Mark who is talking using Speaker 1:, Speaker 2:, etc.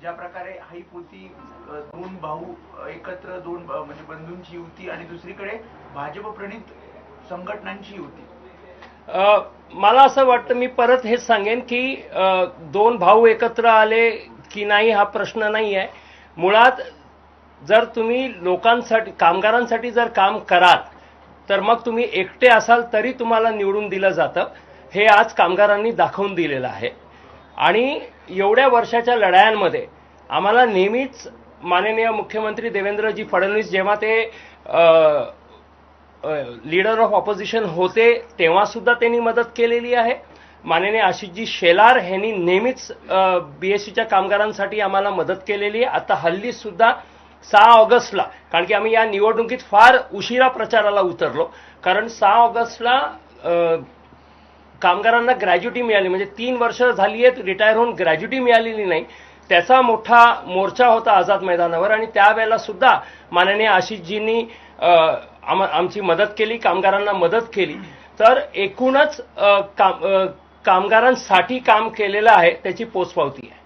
Speaker 1: ज्या प्रकारे हाई पोती दोन भाऊ एकत्र दोन म्हणजे बंधूंची युती आणि दुसरीकडे भाजप प्रणित संघटनांची युती.
Speaker 2: मला असं वाटतं मी परत हेच सांगेन की दोन भाऊ एकत्र आले की नाही हा प्रश्न नाही आहे मुळात जर तुम्ही लोकांसाठी कामगारांसाठी जर काम कराल तर मग तुम्ही एकटे असाल तरी तुम्हाला निवडून दिलं जातं. हे आज कामगारांनी दाखवून दिलेलं आहे. आणि एवढ्या वर्षाच्या लढायांमध्ये आम्हाला नेहमीच माननीय मुख्यमंत्री देवेंद्रजी फडणवीस जेव्हा ते लीडर ऑफ ऑपोजिशन होते तेव्हा सुद्धा त्यांनी मदत केलेली आहे. माननीय आशिषजी शेलार यांनी नेहमीच बीएससीच्या कामगारांसाठी आम्हाला मदत केलेली आहे. आता हल्ली सुद्धा सहा ऑगस्टला कारण की आम्ही या निवडणुकीत फार उशिरा प्रचाराला उतरलो. कारण सहा ऑगस्टला कामगारांना ग्रॅज्युटी मिळाली. म्हणजे तीन वर्ष झाली आहेत रिटायर होऊन ग्रॅज्युटी मिळालेली नाही. त्याचा मोठा मोर्चा होता आझाद मैदानावर आणि त्यावेळेला सुद्धा माननीय आशिषजींनी आम आमची मदत केली कामगारांना मदत केली. तर एकूणच काम कामगारांसाठी काम केलेलं आहे त्याची पोचपावती आहे.